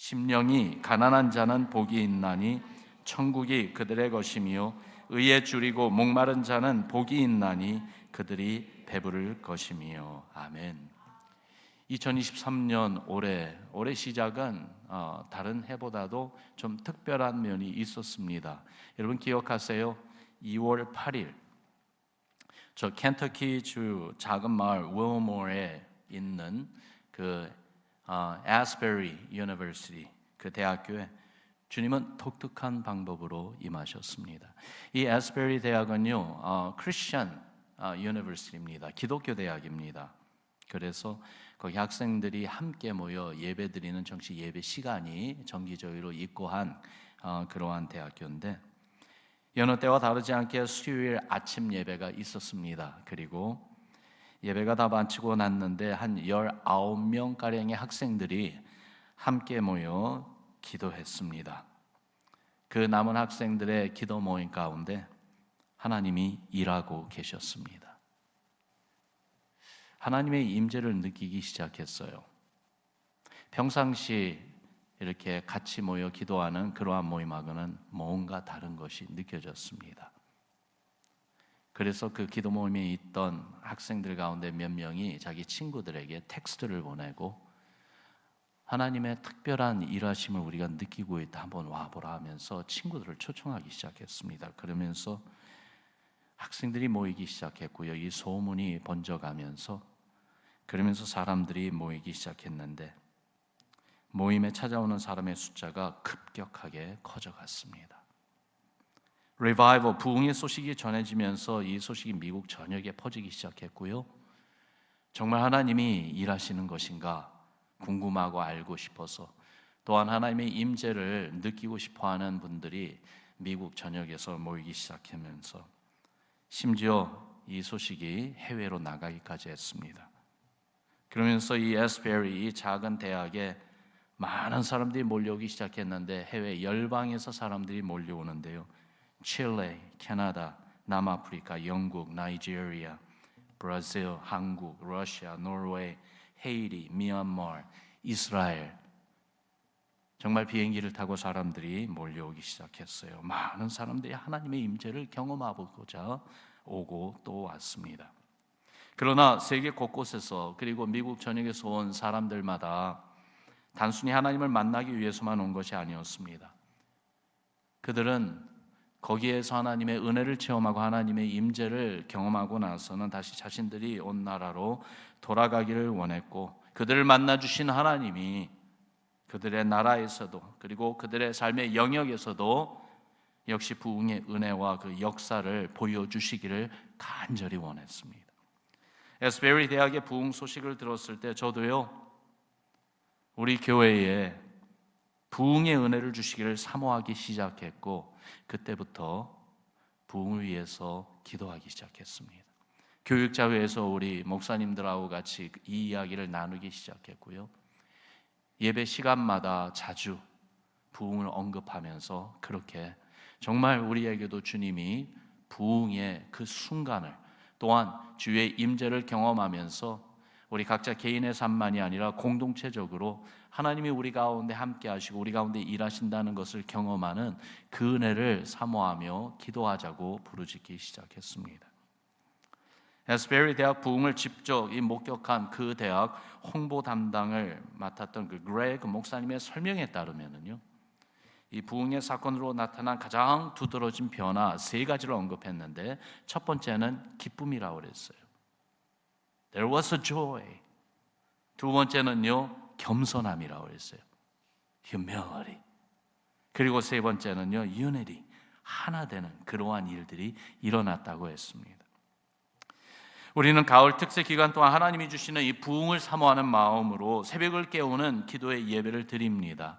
심령이 가난한 자는 복이 있나니 천국이 그들의 것이며 의에 줄이고 목마른 자는 복이 있나니 그들이 배부를 것이며 아멘. 2023년 올해 올해 시작은 어, 다른 해보다도 좀 특별한 면이 있었습니다. 여러분 기억하세요? 2월 8일 저 켄터키 주 작은 마을 윌모어에 있는 그 어, 아스베리 유니버시티 그 대학교에 주님은 독특한 방법으로 임하셨습니다. 이 아스베리 대학은요 어, 크리스천 어, 유니버시티입니다. 기독교 대학입니다. 그래서 거기 학생들이 함께 모여 예배 드리는 정식 예배 시간이 정기적으로 있고 한 어, 그러한 대학교인데 여느 때와 다르지 않게 수요일 아침 예배가 있었습니다. 그리고 예배가 다 마치고 났는데 한 19명 가량의 학생들이 함께 모여 기도했습니다. 그 남은 학생들의 기도 모임 가운데 하나님이 일하고 계셨습니다. 하나님의 임재를 느끼기 시작했어요. 평상시 이렇게 같이 모여 기도하는 그러한 모임하고는 뭔가 다른 것이 느껴졌습니다. 그래서 그 기도 모임에 있던 학생들 가운데 몇 명이 자기 친구들에게 텍스트를 보내고 하나님의 특별한 일하심을 우리가 느끼고 있다 한번 와보라 하면서 친구들을 초청하기 시작했습니다. 그러면서 학생들이 모이기 시작했고요. 이 소문이 번져가면서 그러면서 사람들이 모이기 시작했는데 모임에 찾아오는 사람의 숫자가 급격하게 커져갔습니다. 리바이벌 부흥의 소식이 전해지면서 이 소식이 미국 전역에 퍼지기 시작했고요. 정말 하나님이 일하시는 것인가 궁금하고 알고 싶어서 또한 하나님의 임재를 느끼고 싶어 하는 분들이 미국 전역에서 모이기 시작하면서 심지어 이 소식이 해외로 나가기까지 했습니다. 그러면서 이 에스베리 이 작은 대학에 많은 사람들이 몰려오기 시작했는데 해외 열방에서 사람들이 몰려오는데요. 칠레, 캐나다, 남아프리카, 영국, 나이지리아, 브라질, 한국, 러시아, 노르웨이, 헤이리, 미얀마, 이스라엘 정말 비행기를 타고 사람들이 몰려오기 시작했어요. 많은 사람들이 하나님의 임재를 경험하고자 오고 또 왔습니다. 그러나 세계 곳곳에서 그리고 미국 전역에서 온 사람들마다 단순히 하나님을 만나기 위해서만 온 것이 아니었습니다. 그들은 거기에서 하나님의 은혜를 체험하고 하나님의 임재를 경험하고 나서는 다시 자신들이 온 나라로 돌아가기를 원했고 그들을 만나 주신 하나님이 그들의 나라에서도 그리고 그들의 삶의 영역에서도 역시 부흥의 은혜와 그 역사를 보여 주시기를 간절히 원했습니다. 에스베리 대학의 부흥 소식을 들었을 때 저도요 우리 교회에 부흥의 은혜를 주시기를 사모하기 시작했고 그때부터 부흥을 위해서 기도하기 시작했습니다. 교육자회에서 우리 목사님들하고 같이 이 이야기를 나누기 시작했고요. 예배 시간마다 자주 부흥을 언급하면서 그렇게 정말 우리에게도 주님이 부흥의 그 순간을 또한 주의 임재를 경험하면서 우리 각자 개인의 삶만이 아니라 공동체적으로 하나님이 우리 가운데 함께 하시고 우리 가운데 일하신다는 것을 경험하는 그 은혜를 사모하며 기도하자고 부르짖기 시작했습니다. 에스베리 대학 부흥을 직접 목격한 그 대학 홍보 담당을 맡았던 그 그레그 목사님의 설명에 따르면은요. 이 부흥의 사건으로 나타난 가장 두드러진 변화 세 가지를 언급했는데 첫 번째는 기쁨이라고 그랬어요. There was a joy. 두 번째는요 겸손함이라고 그랬어요. Humility. 그리고 세 번째는요 unity. 하나 되는 그러한 일들이 일어났다고 했습니다. 우리는 가을 특세 기간 동안 하나님이 주시는 이 부흥을 사모하는 마음으로 새벽을 깨우는 기도의 예배를 드립니다.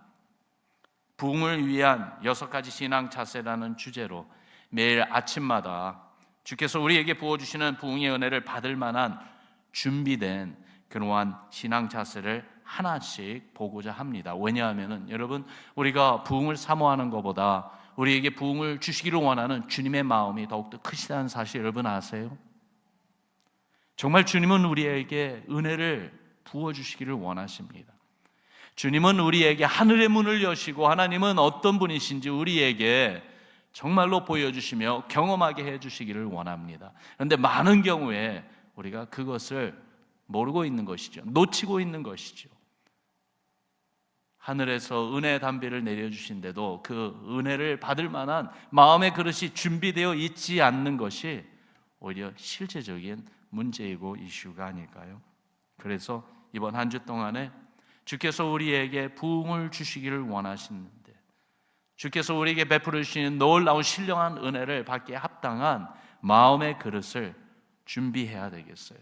부흥을 위한 여섯 가지 신앙 자세라는 주제로 매일 아침마다 주께서 우리에게 부어 주시는 부흥의 은혜를 받을 만한 준비된 그러한 신앙 자세를 하나씩 보고자 합니다. 왜냐하면 여러분 우리가 부흥을 사모하는 것보다 우리에게 부흥을 주시기를 원하는 주님의 마음이 더욱더 크시다는 사실 여러분 아세요? 정말 주님은 우리에게 은혜를 부어 주시기를 원하십니다. 주님은 우리에게 하늘의 문을 여시고 하나님은 어떤 분이신지 우리에게 정말로 보여주시며 경험하게 해주시기를 원합니다. 그런데 많은 경우에 우리가 그것을 모르고 있는 것이죠. 놓치고 있는 것이죠. 하늘에서 은혜 담비를 내려주신데도 그 은혜를 받을 만한 마음의 그릇이 준비되어 있지 않는 것이 오히려 실제적인 문제이고 이슈가 아닐까요? 그래서 이번 한 주 동안에 주께서 우리에게 부흥을 주시기를 원하시는데 주께서 우리에게 베풀어 주시는 놀라운 신령한 은혜를 받기에 합당한 마음의 그릇을 준비해야 되겠어요.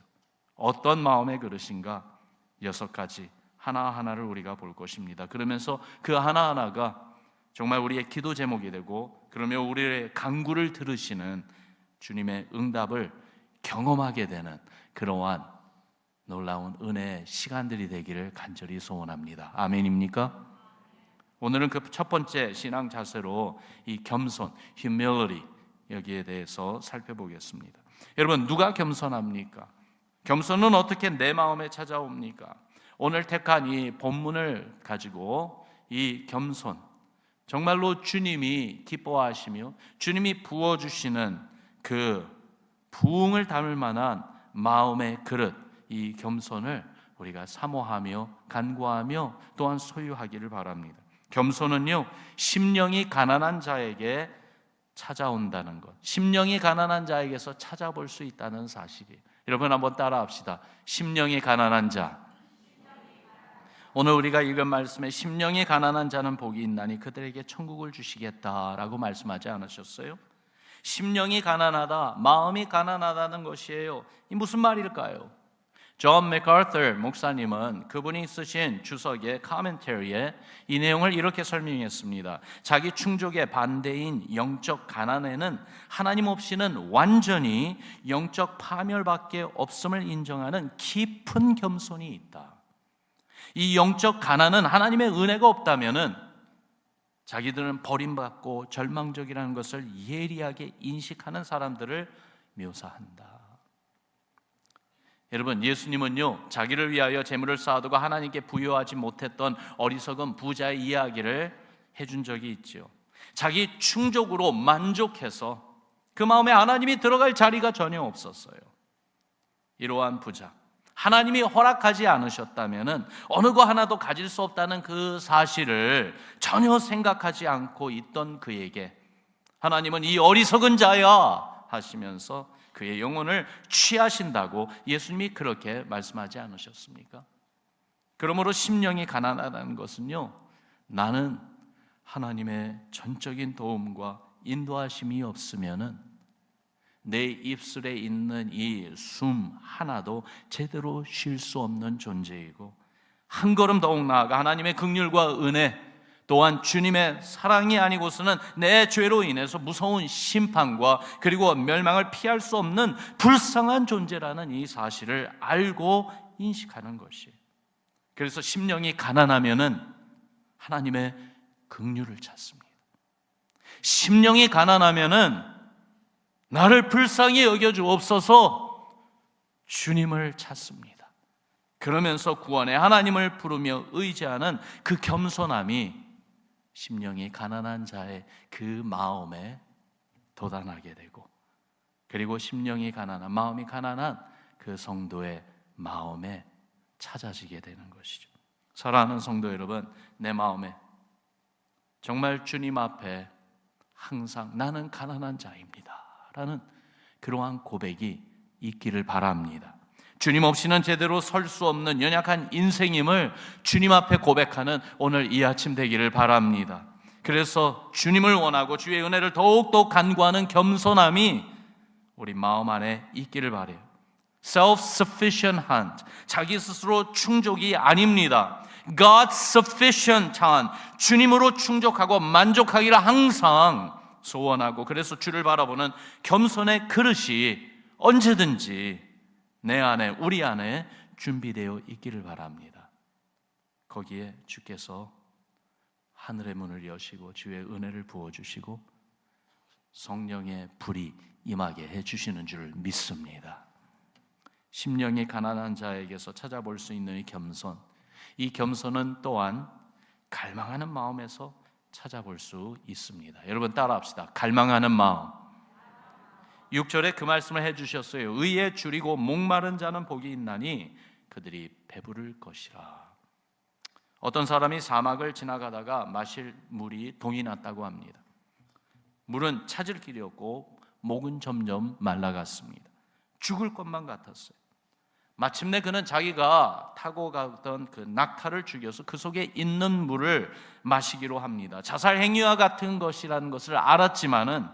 어떤 마음의 그릇인가? 여섯 가지 하나하나를 우리가 볼 것입니다. 그러면서 그 하나하나가 정말 우리의 기도 제목이 되고 그러면 우리의 간구를 들으시는 주님의 응답을 경험하게 되는 그러한 놀라운 은혜의 시간들이 되기를 간절히 소원합니다. 아멘입니까? 오늘은 그 첫 번째 신앙 자세로 이 겸손, humility 여기에 대해서 살펴보겠습니다. 여러분 누가 겸손합니까? 겸손은 어떻게 내 마음에 찾아옵니까? 오늘 택한 이 본문을 가지고 이 겸손 정말로 주님이 기뻐하시며 주님이 부어 주시는 그 부흥을 담을 만한 마음의 그릇 이 겸손을 우리가 사모하며 간구하며 또한 소유하기를 바랍니다. 겸손은요 심령이 가난한 자에게 찾아온다는 것, 심령이 가난한 자에게서 찾아볼 수 있다는 사실이에요. 여러분 한번 따라합시다. 심령이 가난한 자. 오늘 우리가 읽은 말씀에 심령이 가난한 자는 복이 있나니 그들에게 천국을 주시겠다라고 말씀하지 않으셨어요? 심령이 가난하다, 마음이 가난하다는 것이에요. 이 무슨 말일까요? 존 맥아터 목사님은 그분이 쓰신 주석의 카멘터리에 이 내용을 이렇게 설명했습니다. 자기 충족의 반대인 영적 가난에는 하나님 없이는 완전히 영적 파멸밖에 없음을 인정하는 깊은 겸손이 있다. 이 영적 가난은 하나님의 은혜가 없다면은 자기들은 버림받고 절망적이라는 것을 예리하게 인식하는 사람들을 묘사한다. 여러분, 예수님은요, 자기를 위하여 재물을 쌓아두고 하나님께 부여하지 못했던 어리석은 부자의 이야기를 해준 적이 있죠. 자기 충족으로 만족해서 그 마음에 하나님이 들어갈 자리가 전혀 없었어요. 이러한 부자. 하나님이 허락하지 않으셨다면 어느 거 하나도 가질 수 없다는 그 사실을 전혀 생각하지 않고 있던 그에게 하나님은 이 어리석은 자야 하시면서 그의 영혼을 취하신다고 예수님이 그렇게 말씀하지 않으셨습니까? 그러므로 심령이 가난하다는 것은요, 나는 하나님의 전적인 도움과 인도하심이 없으면은 내 입술에 있는 이 숨 하나도 제대로 쉴 수 없는 존재이고 한 걸음 더욱 나아가 하나님의 극률과 은혜 또한 주님의 사랑이 아니고서는 내 죄로 인해서 무서운 심판과 그리고 멸망을 피할 수 없는 불쌍한 존재라는 이 사실을 알고 인식하는 것이. 그래서 심령이 가난하면은 하나님의 긍휼을 찾습니다. 심령이 가난하면은 나를 불쌍히 여겨 주옵소서 주님을 찾습니다. 그러면서 구원의 하나님을 부르며 의지하는 그 겸손함이 심령이 가난한 자의 그 마음에 도단하게 되고 그리고 심령이 가난한 마음이 가난한 그 성도의 마음에 찾아지게 되는 것이죠. 사랑하는 성도 여러분, 내 마음에 정말 주님 앞에 항상 나는 가난한 자입니다. 라는 그러한 고백이 있기를 바랍니다. 주님 없이는 제대로 설 수 없는 연약한 인생임을 주님 앞에 고백하는 오늘 이 아침 되기를 바랍니다. 그래서 주님을 원하고 주의 은혜를 더욱더 간구하는 겸손함이 우리 마음 안에 있기를 바래요. self-sufficient 한 자기 스스로 충족이 아닙니다. God sufficient 한 주님으로 충족하고 만족하기를 항상 소원하고 그래서 주를 바라보는 겸손의 그릇이 언제든지 내 안에 우리 안에 준비되어 있기를 바랍니다. 거기에 주께서 하늘의 문을 여시고 주의 은혜를 부어 주시고 성령의 불이 임하게 해 주시는 줄 믿습니다. 심령이 가난한 자에게서 찾아볼 수 있는 이 겸손, 이 겸손은 또한 갈망하는 마음에서 찾아볼 수 있습니다. 여러분 따라합시다. 갈망하는 마음. 6절에 그 말씀을 해 주셨어요. 의에 줄이고 목마른 자는 복이 있나니 그들이 배부를 것이라. 어떤 사람이 사막을 지나가다가 마실 물이 동이 났다고 합니다. 물은 찾을 길이 없고 목은 점점 말라갔습니다. 죽을 것만 같았어요. 마침내 그는 자기가 타고 가던 그 낙타를 죽여서 그 속에 있는 물을 마시기로 합니다. 자살 행위와 같은 것이라는 것을 알았지만은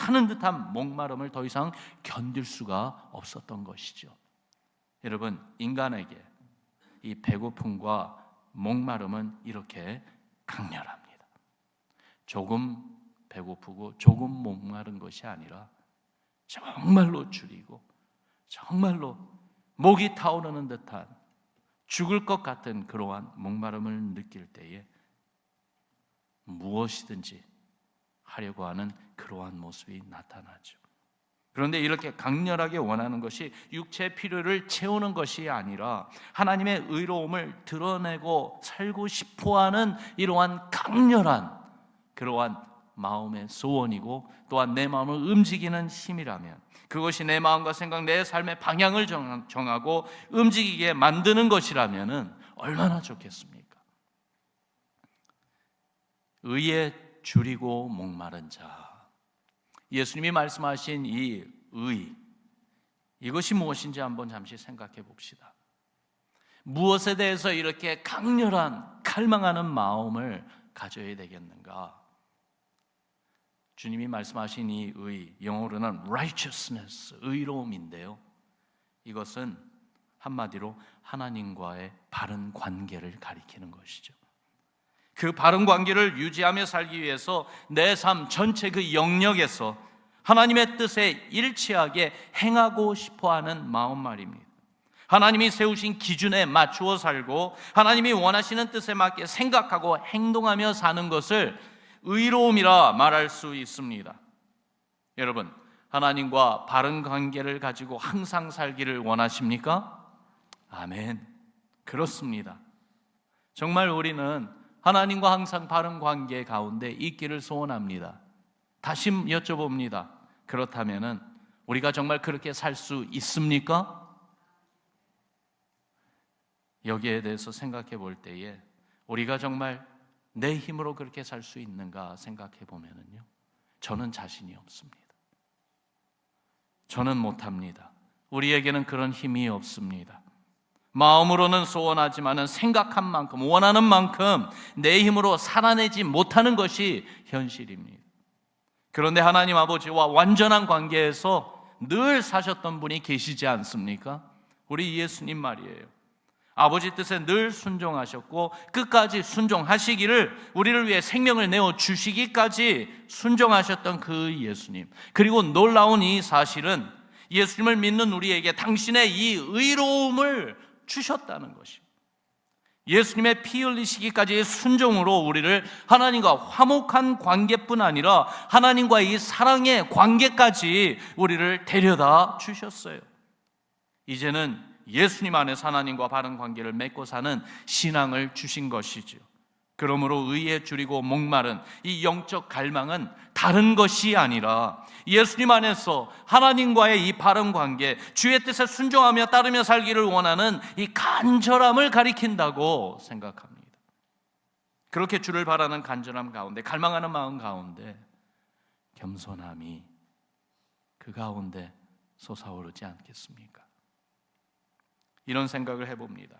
타는 듯한 목마름을 더 이상 견딜 수가 없었던 것이죠. 여러분, 인간에게 이 배고픔과 목마름은 이렇게 강렬합니다. 조금 배고프고 조금 목마른 것이 아니라 정말로 줄이고 정말로 목이 타오르는 듯한 죽을 것 같은 그러한 목마름을 느낄 때에 무엇이든지 하려고 하는 그러한 모습이 나타나죠. 그런데 이렇게 강렬하게 원하는 것이 육체 필요를 채우는 것이 아니라 하나님의 의로움을 드러내고 살고 싶어 하는 이러한 강렬한 그러한 마음의 소원이고 또한 내 마음을 움직이는 힘이라면 그것이 내 마음과 생각, 내 삶의 방향을 정하고 움직이게 만드는 것이라면 얼마나 좋겠습니까? 의에 줄이고 목마른 자. 예수님이 말씀하신 이 의, 이것이 무엇인지 한번 잠시 생각해 봅시다. 무엇에 대해서 이렇게 강렬한 갈망하는 마음을 가져야 되겠는가? 주님이 말씀하신 이 의, 영어로는 righteousness, 의로움인데요. 이것은 한마디로 하나님과의 바른 관계를 가리키는 것이죠. 그 바른 관계를 유지하며 살기 위해서 내 삶 전체 그 영역에서 하나님의 뜻에 일치하게 행하고 싶어 하는 마음 말입니다. 하나님이 세우신 기준에 맞추어 살고 하나님이 원하시는 뜻에 맞게 생각하고 행동하며 사는 것을 의로움이라 말할 수 있습니다. 여러분, 하나님과 바른 관계를 가지고 항상 살기를 원하십니까? 아멘. 그렇습니다. 정말 우리는 하나님과 항상 바른 관계 가운데 있기를 소원합니다. 다시 여쭤봅니다. 그렇다면은 우리가 정말 그렇게 살 수 있습니까? 여기에 대해서 생각해 볼 때에 우리가 정말 내 힘으로 그렇게 살 수 있는가 생각해 보면은요. 저는 자신이 없습니다. 저는 못합니다. 우리에게는 그런 힘이 없습니다. 마음으로는 소원하지만은 생각한 만큼 원하는 만큼 내 힘으로 살아내지 못하는 것이 현실입니다. 그런데 하나님 아버지와 완전한 관계에서 늘 사셨던 분이 계시지 않습니까? 우리 예수님 말이에요. 아버지 뜻에 늘 순종하셨고 끝까지 순종하시기를 우리를 위해 생명을 내어 주시기까지 순종하셨던 그 예수님. 그리고 놀라운 이 사실은 예수님을 믿는 우리에게 당신의 이 의로움을 주셨다는 것입니다. 예수님의 피 흘리시기까지의 순종으로 우리를 하나님과 화목한 관계뿐 아니라 하나님과의 이 사랑의 관계까지 우리를 데려다 주셨어요. 이제는 예수님 안에서 하나님과 바른 관계를 맺고 사는 신앙을 주신 것이죠. 그러므로 의에 줄이고 목마른 이 영적 갈망은 다른 것이 아니라 예수님 안에서 하나님과의 이 바른 관계, 주의 뜻에 순종하며 따르며 살기를 원하는 이 간절함을 가리킨다고 생각합니다. 그렇게 주를 바라는 간절함 가운데, 갈망하는 마음 가운데 겸손함이 그 가운데 솟아오르지 않겠습니까? 이런 생각을 해봅니다.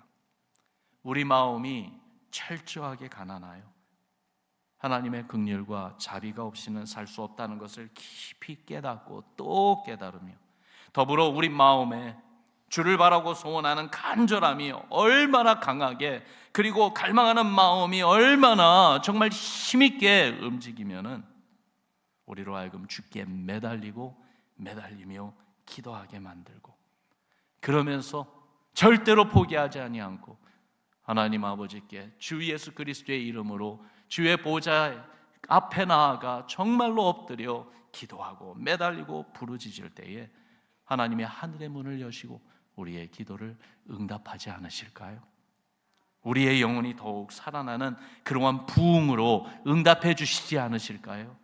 우리 마음이 철저하게 가난하여 하나님의 극렬과 자비가 없이는 살 수 없다는 것을 깊이 깨닫고 또 깨달으며 더불어 우리 마음에 주를 바라고 소원하는 간절함이 얼마나 강하게 그리고 갈망하는 마음이 얼마나 정말 힘있게 움직이면은 우리로 하여금 주께 매달리고 매달리며 기도하게 만들고 그러면서 절대로 포기하지 아니하고 하나님 아버지께 주 예수 그리스도의 이름으로 주의 보좌 앞에 나아가 정말로 엎드려 기도하고 매달리고 부르짖을 때에 하나님의 하늘의 문을 여시고 우리의 기도를 응답하지 않으실까요? 우리의 영혼이 더욱 살아나는 그러한 부흥으로 응답해 주시지 않으실까요?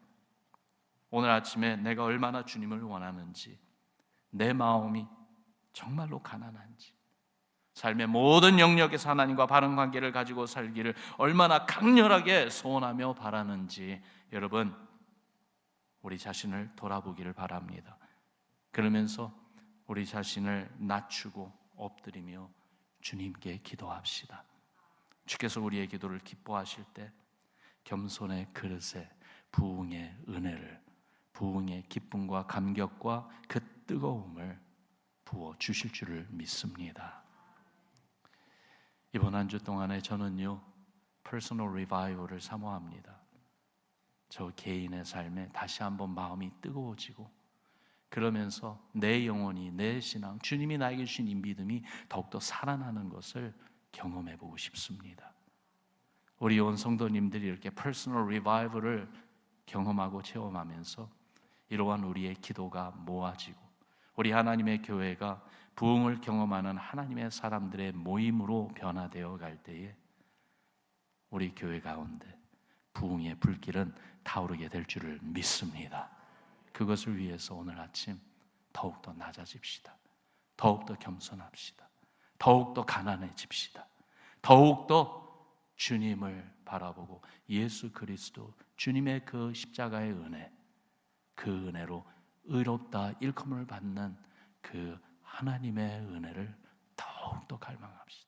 오늘 아침에 내가 얼마나 주님을 원하는지, 내 마음이 정말로 가난한지, 삶의 모든 영역에서 하나님과 바른 관계를 가지고 살기를 얼마나 강렬하게 소원하며 바라는지 여러분 우리 자신을 돌아보기를 바랍니다. 그러면서 우리 자신을 낮추고 엎드리며 주님께 기도합시다. 주께서 우리의 기도를 기뻐하실 때 겸손의 그릇에 부흥의 은혜를 부흥의 기쁨과 감격과 그 뜨거움을 부어 주실 줄을 믿습니다. 이번 한 주 동안에 저는요 퍼스널 리바이벌을 사모합니다. 저 개인의 삶에 다시 한번 마음이 뜨거워지고 그러면서 내 영혼이 내 신앙 주님이 나에게 주신 이 믿음이 더욱더 살아나는 것을 경험해 보고 싶습니다. 우리 온 성도님들이 이렇게 퍼스널 리바이벌을 경험하고 체험하면서 이러한 우리의 기도가 모아지고 우리 하나님의 교회가 부흥을 경험하는 하나님의 사람들의 모임으로 변화되어 갈 때에 우리 교회 가운데 부흥의 불길은 타오르게 될 줄을 믿습니다. 그것을 위해서 오늘 아침 더욱더 낮아집시다. 더욱더 겸손합시다. 더욱더 가난해집시다. 더욱더 주님을 바라보고 예수 그리스도 주님의 그 십자가의 은혜 그 은혜로 의롭다 일컬음을 받는 그 하나님의 은혜를 더욱더 갈망합시다.